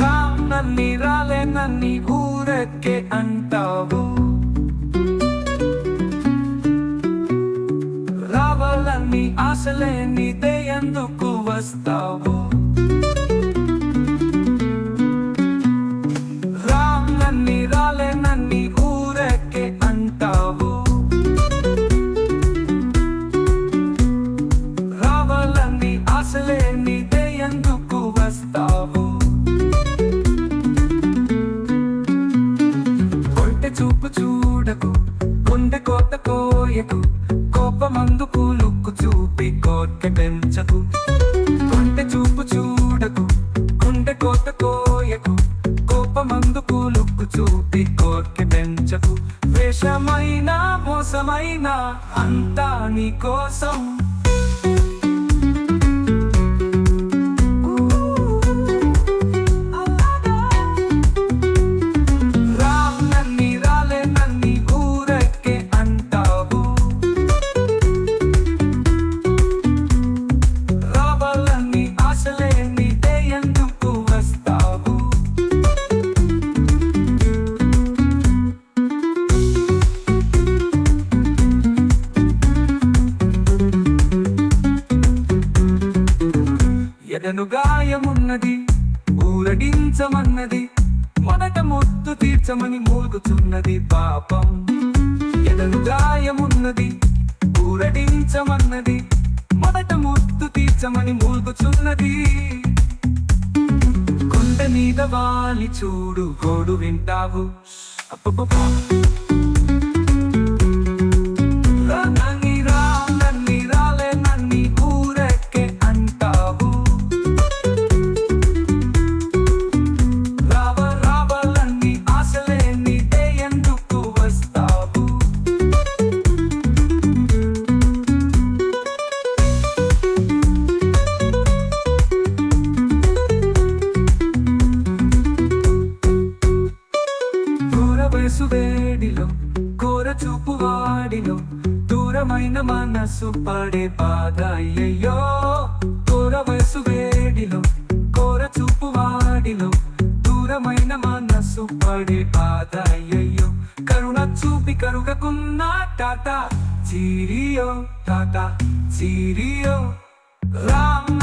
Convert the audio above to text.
రామ్ రాలే నన్ని అంటావు. రావాలని ఆశలే నీదే ఎందుకు వస్తావు? కోయకు కోపమందుకు లుక్కు చూపి కోర్కె పెంచకు. కొంటె చూపు చూడకు గుండె కోత కోయకు. కోపమందుకు లుక్కు చూపి కోర్కె పెంచకు. వేషమైనా మోసమైనా అంతా నీ కోసం. ఎదను గాయమున్నది ఊరడించమన్నది మొదట మొత్తు తీర్చమని మూలుగుచున్నది పాపం. ఎదను గాయమున్నది ఊరడించమన్నది మొదట మొత్తు తీర్చమని మూలుగుచున్నది. కొండ మీద వాలి చూడు గోడు వింటావు. అప్పప్పా వాడిలో దూరమైన మనసు పడే బాధ అయ్యయ్యో. కోర వయసు వేడిలో కోర చూపు వాడిలో దూరమైన మనసు పడే బాధ అయ్యయ్యో. కరుణ చూపి కరుగకున్న tata cheerio tata cheerio. Ram